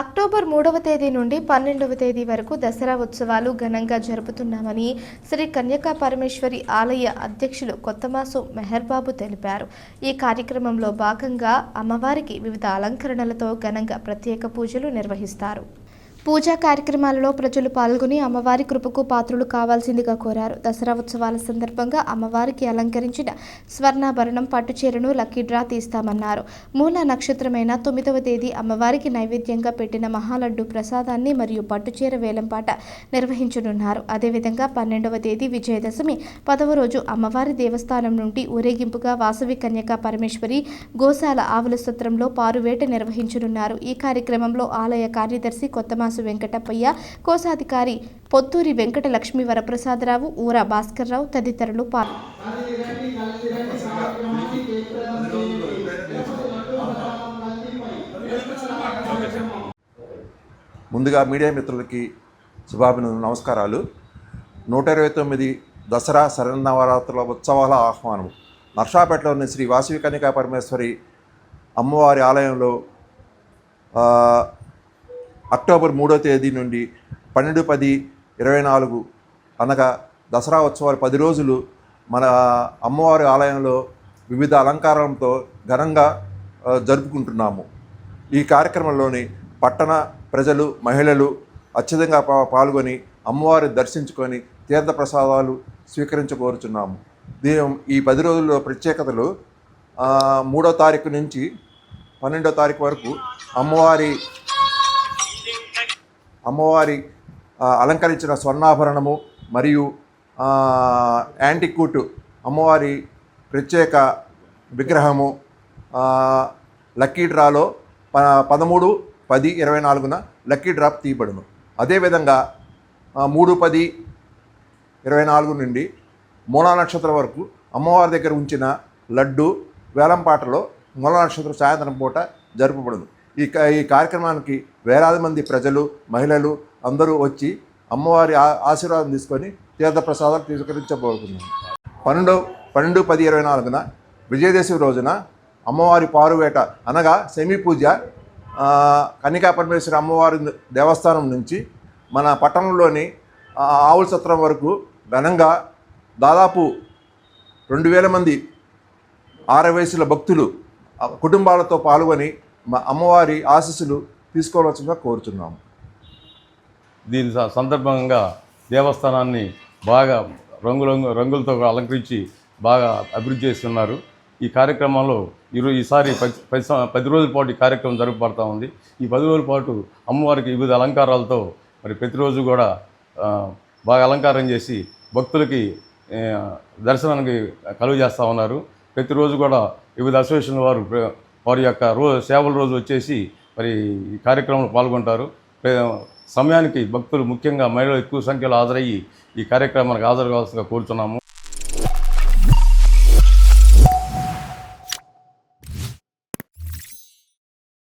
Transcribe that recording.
October మూడవ తేదీ నుండి పన్నెండవ తేదీ వరకు దసరా ఉత్సవాలు ఘనంగా జరుపుతున్నామని శ్రీ కన్యకా పరమేశ్వరి ఆలయ అధ్యక్షులు కొత్తమాసు మెహర్బాబు తెలిపారు. ఈ కార్యక్రమంలో భాగంగా అమ్మవారికి వివిధ అలంకరణలతో ఘనంగా ప్రత్యేక పూజలు నిర్వహిస్తారు. పూజా కార్యక్రమాలలో ప్రజలు పాల్గొని అమ్మవారి కృపకు పాత్రులు కావాల్సిందిగా కోరారు. దసరా ఉత్సవాల సందర్భంగా అమ్మవారికి అలంకరించిన స్వర్ణాభరణం పట్టుచీరను లక్కీ డ్రా తీస్తామన్నారు. మూల నక్షత్రమైన తొమ్మిదవ తేదీ అమ్మవారికి నైవేద్యంగా పెట్టిన మహాలడ్డు ప్రసాదాన్ని మరియు పట్టుచీర వేలంపాట నిర్వహించనున్నారు. అదేవిధంగా పన్నెండవ తేదీ విజయదశమి పదవ రోజు అమ్మవారి దేవస్థానం నుండి ఊరేగింపుగా వాసవి కన్యకా పరమేశ్వరి గోశాల ఆవుల సత్రంలో పారువేట నిర్వహించనున్నారు. ఈ కార్యక్రమంలో ఆలయ కార్యదర్శి కొత్తమాసు వెంకటప్పయ్య కోశాధికారి పొత్తూరి వెంకట లక్ష్మీ వరప్రసాదరావు ఊర భాస్కర్రావు తదితరులు పాల్గొన్నారు ముందుగా మీడియా మిత్రులకి శుభాభినందన నమస్కారాలు. నూట ఇరవై తొమ్మిది దసరా శరన్నవరాత్రుల ఉత్సవాల ఆహ్వానం. నర్సాపేటలోని శ్రీ వాసవి కన్యకా పరమేశ్వరి అమ్మవారి ఆలయంలో ఆ, అక్టోబర్ మూడో తేదీ నుండి పన్నెండు పది ఇరవై నాలుగు అనగా దసరా ఉత్సవాలు పది రోజులు మన అమ్మవారి ఆలయంలో వివిధ అలంకారంతో ఘనంగా జరుపుకుంటున్నాము. ఈ కార్యక్రమంలోని పట్టణ ప్రజలు మహిళలు అత్యధికంగా పాల్గొని అమ్మవారిని దర్శించుకొని తీర్థ ప్రసాదాలు స్వీకరించకోరుచున్నాము దీని ఈ పది రోజుల్లో ప్రత్యేకతలు మూడో తారీఖు నుంచి పన్నెండో తారీఖు వరకు అమ్మవారి అమ్మవారి అలంకరించిన స్వర్ణాభరణము మరియు ఆ, యాంటిక్యూట్ అమ్మవారి ప్రత్యేక విగ్రహము లక్కీ డ్రాలో ప పదమూడు పది ఇరవై నాలుగున లక్కీ డ్రాప్ తీయబడును. అదేవిధంగా మూడు పది ఇరవై నాలుగు నుండి మూలా నక్షత్రం వరకు అమ్మవారి దగ్గర ఉంచిన లడ్డు వేలంపాటలో మూలా నక్షత్రం సాయంత్రం పూట జరుపబడును. ఈ క- ఈ కార్యక్రమానికి వేలాది మంది ప్రజలు మహిళలు అందరూ వచ్చి అమ్మవారి ఆ- ఆశీర్వాదం తీసుకొని తీర్థ తీసుకరించబోతున్నాం పన్నెండు పన్నెండు పది ఇరవై నాలుగున విజయదశమి రోజున అమ్మవారి పారువేట అనగా సెమీ పూజ కనికా కన్నికా పరమేశ్వరి అమ్మవారి దేవస్థానం నుంచి మన పట్టణంలోని ఆవుల సత్రం వరకు ఘనంగా దాదాపు రెండు వేల మంది ఆరవయసుల భక్తులు కుటుంబాలతో పాల్గొని అమ్మవారి ఆశీస్సులు తీసుకోవాల్సిందిగా కోరుతున్నాము దీని స- సందర్భంగా దేవస్థానాన్ని బాగా రంగు రంగు రంగులతో అలంకరించి బాగా అభివృద్ధి చేస్తున్నారు. ఈ కార్యక్రమంలో ఈరోజు ఈసారి పది పది పది రోజుల పాటు ఈ కార్యక్రమం జరగబడతా ఉంది. ఈ పది రోజుల పాటు అమ్మవారికి వివిధ అలంకారాలతో మరి ప్రతిరోజు కూడా బాగా అలంకారం చేసి భక్తులకి దర్శనానికి కలుగు చేస్తూ ఉన్నారు. ప్రతిరోజు కూడా వివిధ అసోసియేషన్ వారు ప్ర- వారి యొక్క రో సేవల రోజు వచ్చేసి మరి ఈ కార్యక్రమంలో పాల్గొంటారు. సమయానికి భక్తులు ముఖ్యంగా మహిళలు ఎక్కువ సంఖ్యలో హాజరయ్యి ఈ కార్యక్రమానికి హాజరు కావాల్సిందిగా కోరుతున్నాము